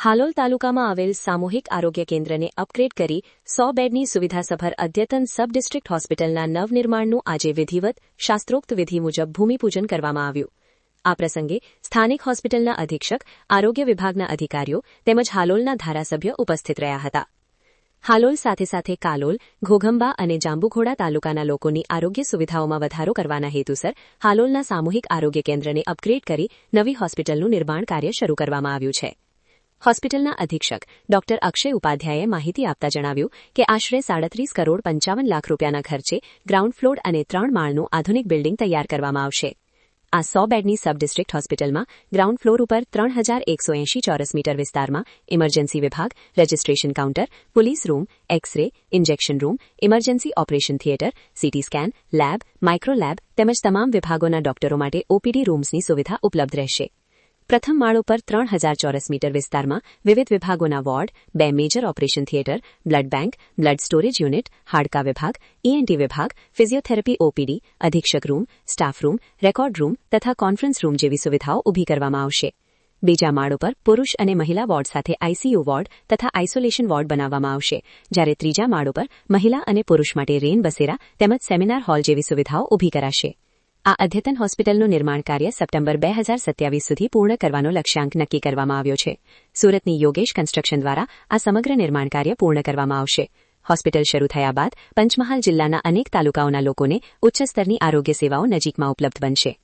હાલોલ તાલુકામાં આવેલ સામૂહિક આરોગ્ય કેન્દ્રને અપગ્રેડ કરી સો બેડની સુવિધાસભર અદ્યતન સબ ડિસ્ટ્રિક્ટ હોસ્પિટલના નવનિર્માણનું આજે વિધિવત, શાસ્ત્રોક્ત વિધિ મુજબ ભૂમિપૂજન કરવામાં આવ્યું. આ પ્રસંગે સ્થાનિક હોસ્પિટલના અધિક્ષક, આરોગ્ય વિભાગના અધિકારીઓ તેમજ હાલોલના ધારાસભ્ય ઉપસ્થિત રહ્યા હતા. હાલોલ સાથે સાથે કાલોલ, ઘોઘંબા અને જાંબુઘોડા તાલુકાના લોકોની આરોગ્ય સુવિધાઓમાં વધારો કરવાના હેતુસર હાલોલના સામૂહિક આરોગ્ય કેન્દ્રને અપગ્રેડ કરી નવી હોસ્પિટલનું નિર્માણ કાર્ય શરૂ કરવામાં આવ્યું છે. હોસ્પિટલના અધિક્ષક ડોક્ટર અક્ષય ઉપાધ્યાયે માહિતી આપતા જણાવ્યું કે આશરે સાડત્રીસ કરોડ પંચાવન લાખ રૂપિયાના ખર્ચે ગ્રાઉન્ડ ફ્લોર અને ત્રણ માળનું આધુનિક બિલ્ડિંગ તૈયાર કરવામાં આવશે. આ સો બેડની સબ ડિસ્ટ્રિક્ટ હોસ્પિટલમાં ગ્રાઉન્ડ ફ્લોર ઉપર ત્રણ હજાર એકસો એંશી ચોરસ મીટર વિસ્તારમાં ઇમરજન્સી વિભાગ, registration counter, police room X ray injection room, emergency operation theatre, CT scan, lab, micro lab તેમજ તમામ વિભાગોના ડોક્ટરો માટે ઓપીડી રૂમ્સની સુવિધા ઉપલબ્ધ રહેશે. પ્રથમ માળો પર ત્રણ હજાર ચોરસ મીટર વિસ્તારમાં વિવિધ વિભાગોના વોર્ડ, બે major operation theatre, blood bank, blood storage unit, હાડકા વિભાગ ઈએનટી વિભાગ, ફિઝિયોથેરાપી ઓપીડી અધિક્ષક room, staff room, record room તથા કોન્ફરન્સ રૂમ જેવી સુવિધાઓ ઊભી કરવામાં આવશે. બીજા માળો પર પુરુષ અને મહિલા વોર્ડ સાથે આઈસીયુ વોર્ડ તથા આઇસોલેશન વોર્ડ બનાવવામાં આવશે, જ્યારે ત્રીજા માળો પર મહિલા અને પુરુષ માટે રેન બસેરા તેમજ સેમિનાર હોલ જેવી સુવિધાઓ ઊભી કરાશે. આ અદ્યતન હોસ્પિટલનું નિર્માણ કાર્ય સપ્ટેમ્બર બે હજાર સત્યાવીસ સુધી પૂર્ણ કરવાનો લક્ષ્યાંક નક્કી કરવામાં આવ્યો છે. સુરતની યોગેશ કન્સ્ટ્રક્શન દ્વારા આ સમગ્ર નિર્માણ કાર્ય પૂર્ણ કરવામાં આવશે. હોસ્પિટલ શરૂ થયા બાદ પંચમહાલ જિલ્લાના અનેક તાલુકાઓના લોકોને ઉચ્ચ સ્તરની આરોગ્ય સેવાઓ નજીકમાં ઉપલબ્ધ બનશે.